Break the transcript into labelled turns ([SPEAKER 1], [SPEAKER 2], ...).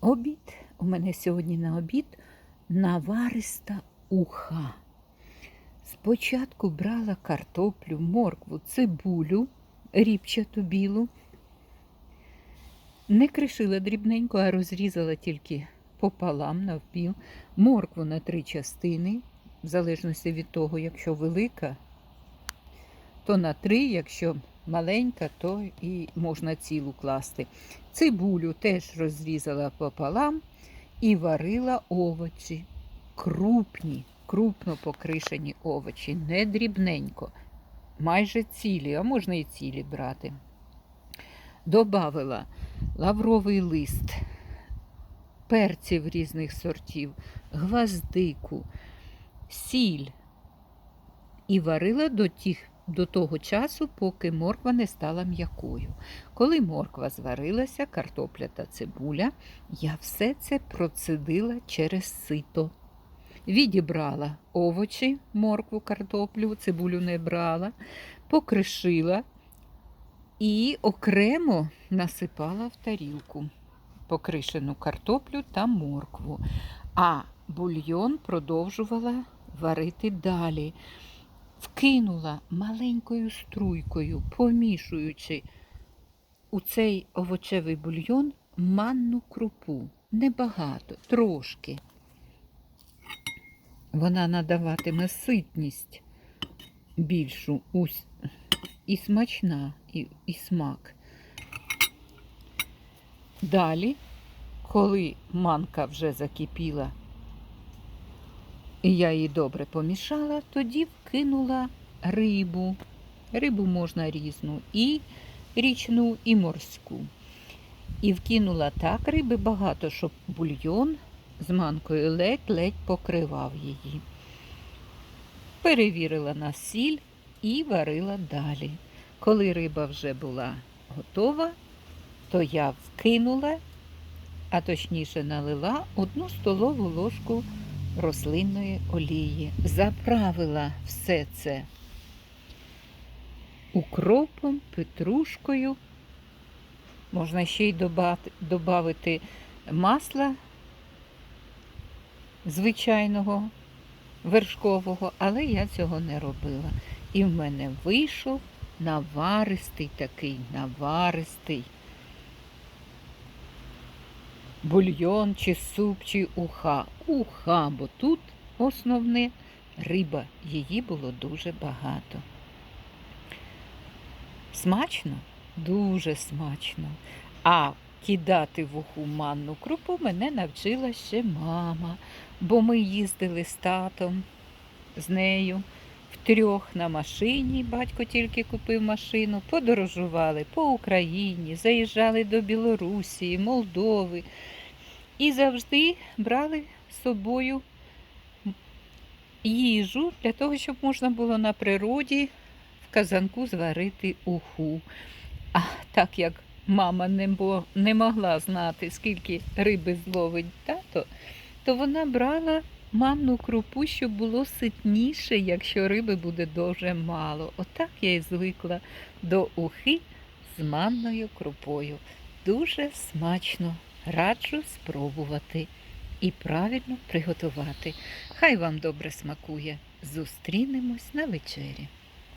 [SPEAKER 1] Обід. У мене сьогодні на обід навариста уха. Спочатку брала картоплю, моркву, цибулю, ріпчату білу. Не кришила дрібненько, а розрізала тільки пополам навпіл. Моркву на три частини, в залежності від того, якщо велика, то на три, якщо маленька, то і можна цілу класти. Цибулю теж розрізала пополам і варила овочі. Крупні, крупно покришені овочі, не дрібненько, майже цілі, а можна і цілі брати. Добавила лавровий лист, перців різних сортів, гвоздику, сіль і варила до тих до того часу, поки морква не стала м'якою. Коли морква зварилася, картопля та цибуля, я все це процедила через сито. Відібрала овочі, моркву, картоплю, цибулю не брала, покришила і окремо насипала в тарілку покришену картоплю та моркву. А бульйон продовжувала варити далі вкинула маленькою струйкою, помішуючи у цей овочевий бульйон манну крупу. Небагато, трошки. Вона надаватиме ситність більшу і смачна, і, і смак. Далі, коли манка вже закипіла я її добре помішала, тоді вкинула рибу. Рибу можна різну, і річну, і морську. І вкинула так риби багато, щоб бульйон з манкою ледь-ледь покривав її. Перевірила на сіль і варила далі. Коли риба вже була готова, то я вкинула, а точніше налила одну столову ложку рослинної олії. Заправила все це укропом, петрушкою. Можна ще й додати масла звичайного вершкового, але я цього не робила. І в мене вийшов наваристий такий наваристий бульйон, чи суп, чи уха. Уха, бо тут основне риба, її було дуже багато. Смачно? Дуже смачно. А кидати в уху манну крупу мене навчила ще мама, бо ми їздили з татом, з нею втрьох на машині. Батько тільки купив машину, подорожували по Україні, заїжджали до Білорусі, Молдови і завжди брали з собою їжу для того, щоб можна було на природі в казанку зварити уху. А так як мама не, бо, не могла знати, скільки риби зловить тато, то вона брала манну крупу, щоб було ситніше, якщо риби буде дуже мало. Отак я і звикла до ухи з манною крупою. Дуже смачно. Раджу спробувати і правильно приготувати. Хай вам добре смакує. Зустрінемось на вечері.